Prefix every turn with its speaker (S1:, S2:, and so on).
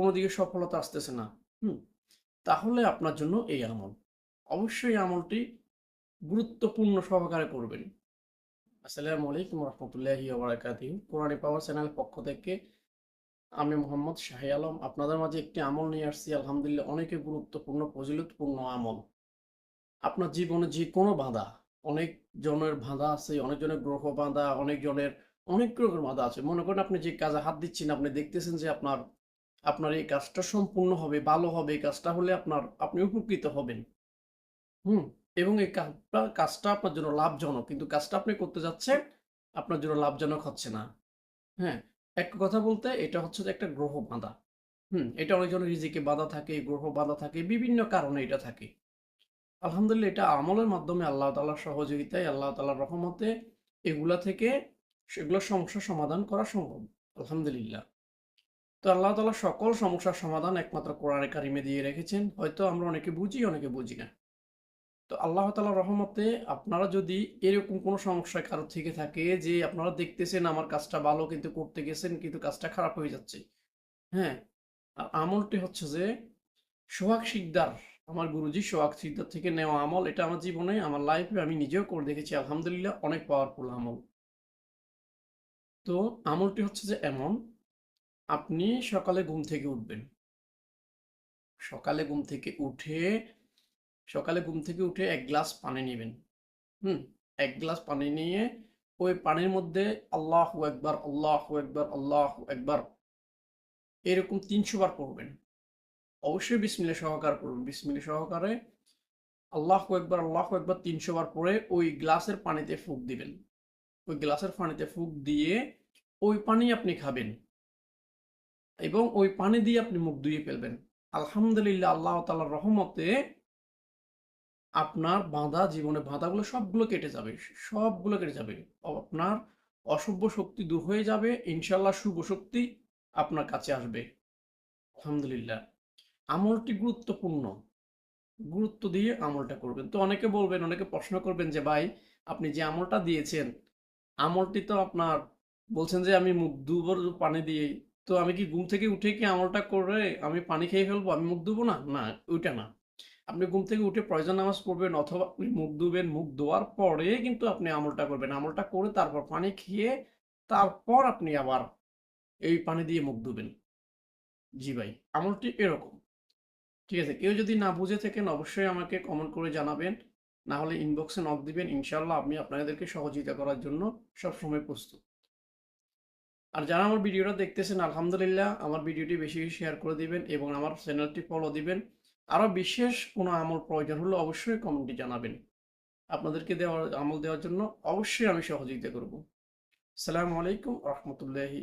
S1: কোনো দিকে সফলতা আসতেছে না। হুম, তাহলে আপনার জন্য এই আমল। অবশ্যই আমলটি গুরুত্বপূর্ণ সহকারে করবেন আসসালামু আলাইকুম রহমতুল্লাহি ওবরাকাতি কোরআনি পাওয়ার চ্যানেলের পক্ষ থেকে আমি মোহাম্মদ শাহি আলম আপনাদের মাঝে একটি আমল নিয়ে আসছি। আলহামদুলিল্লাহ অনেকে গুরুত্বপূর্ণ, ফজিলতপূর্ণ আমল। আপনার জীবনে যে কোনো বাধা, অনেক জনের বাধা আছে অনেকজনের গ্রহ বাধা অনেকজনের অনেক রকমের বাধা আছে। মনে করেন আপনি যে কাজে হাত দিচ্ছেন, আপনি দেখতেছেন যে আপনার আপনার এই কাজটা সম্পূর্ণ হবে, ভালো হবে, এই কাজটা হলে আপনার, আপনি উপকৃত হবেন। হুম? এবং এই কাজটা আপনার জন্য লাভজনক। কিন্তু কাজটা আপনি করতে যাচ্ছেন, আপনার জন্য লাভজনক হচ্ছে না। হ্যাঁ? এক কথা বলতে, এটা হচ্ছে একটা গ্রহ বাঁধা। হুম? এটা অনেকজনের রিজিকে বাধা থাকে, গ্রহ বাধা থাকে, বিভিন্ন কারণে এটা থাকে। আলহামদুলিল্লাহ, এটা আমলের মাধ্যমে আল্লাহ তালার সহযোগিতায়, আল্লাহ তালার রহমতে এগুলা থেকে সেগুলোর সমস্যার সমাধান করা সম্ভব। আলহামদুলিল্লাহ। তো আল্লাহ তালা সকল সমস্যার সমাধান একমাত্র কোরআনে কারিমে দিয়ে রেখেছেন। হয়তো আমরা অনেকে বুঝি অনেকে বুঝি না। তো আল্লাহ তালা রহমতে আপনারা যদি এরকম কোনো সমস্যা কারও থেকে থাকে যে, আপনারা দেখতেছেন আমার কাজটা ভালো কিন্তু করতে গেছেন, কিন্তু কাজটা খারাপ হয়ে যাচ্ছে। হ্যাঁ আর আমলটি হচ্ছে যে, সোহাগ শিকদার, আমার গুরুজি সোহাগ শিকদার থেকে নেওয়া আমল, এটা আমার জীবনে, আমার লাইফে আমি নিজেও করে দেখেছি, আলহামদুলিল্লাহ, অনেক পাওয়ারফুল আমল। তো আমলটি হচ্ছে যে এমন আপনি সকালে ঘুম থেকে উঠবেন। সকালে ঘুম থেকে উঠে, সকালে ঘুম থেকে উঠে এক গ্লাস পানি নেবেন। হুম, এক গ্লাস পানি নিয়ে ওই পানির মধ্যে আল্লাহ একবার আল্লাহ একবার আল্লাহ একবার এরকম তিনশো বার পড়বেন। অবশ্যই বিসমিল্লা সহকার করবেন বিসমিল্লা সহকারে আল্লাহ একবার আল্লাহ একবার তিনশো বার পরে ওই গ্লাসের পানিতে ফুক দিবেন। ওই গ্লাসের পানিতে ফুক দিয়ে ওই পানি আপনি খাবেন। এবং ওই পানি দিয়ে আপনি মুখ ধুয়ে ফেলবেন। আলহামদুলিল্লাহ, আল্লাহ তালার রহমতে আপনার বাঁধা জীবনে বাঁধাগুলো সবগুলো কেটে যাবে, সবগুলো কেটে যাবে। আপনার অশুভ শক্তি দূর হয়ে যাবে ইনশাল্লাহ শুভ শক্তি আপনার কাছে আসবে। আলহামদুলিল্লাহ। আমলটি গুরুত্বপূর্ণ। গুরুত্ব দিয়ে আমলটা করবেন। তো অনেকে বলবেন, অনেকে প্রশ্ন করবেন যে, ভাই, আপনি যে আমলটা দিয়েছেন, আমলটি তো আপনার, বলছেন যে আমি মুখ দুবার পানি দিয়ে তো আমি কি ঘুম থেকে উঠে কি আমলটা করে আমি পানি খেয়ে ফেলব? আমি মুখ ধুবো না? না, ওইটা না। আপনি ঘুম থেকে উঠে প্রয়োজন নামাজ পড়বেন অথবা আপনি মুখ ধুবেন, মুখ ধোয়ার পরে কিন্তু আপনি আমলটা করবেন। আমলটা করে তারপর পানি খেয়ে তারপর আপনি আবার এই পানি দিয়ে মুখ ধুবেন। জি ভাই, আমলটি এরকম। ঠিক আছে, কেউ যদি না বুঝে থাকেন অবশ্যই আমাকে কমেন্ট করে জানাবেন। না হলে ইনবক্সে নক দিবেন। ইনশাল্লাহ আমি আপনাদেরকে সহযোগিতা করার জন্য সবসময় প্রস্তুত। আর যারা আমার ভিডিওটা দেখতেছেন, আলহামদুলিল্লাহ আমার ভিডিওটি বেশি শেয়ার করে দিবেন এবং আমার চ্যানেলটি ফলো দিবেন। আরও বিশেষ কোনো আমল প্রয়োজন হলে অবশ্যই কমেন্টে জানাবেন। আপনাদেরকে দেওয়ার, আমল দেওয়ার জন্য অবশ্যই আমি সহযোগিতা করব। সালামু আলাইকুম রহমতুল্লাহি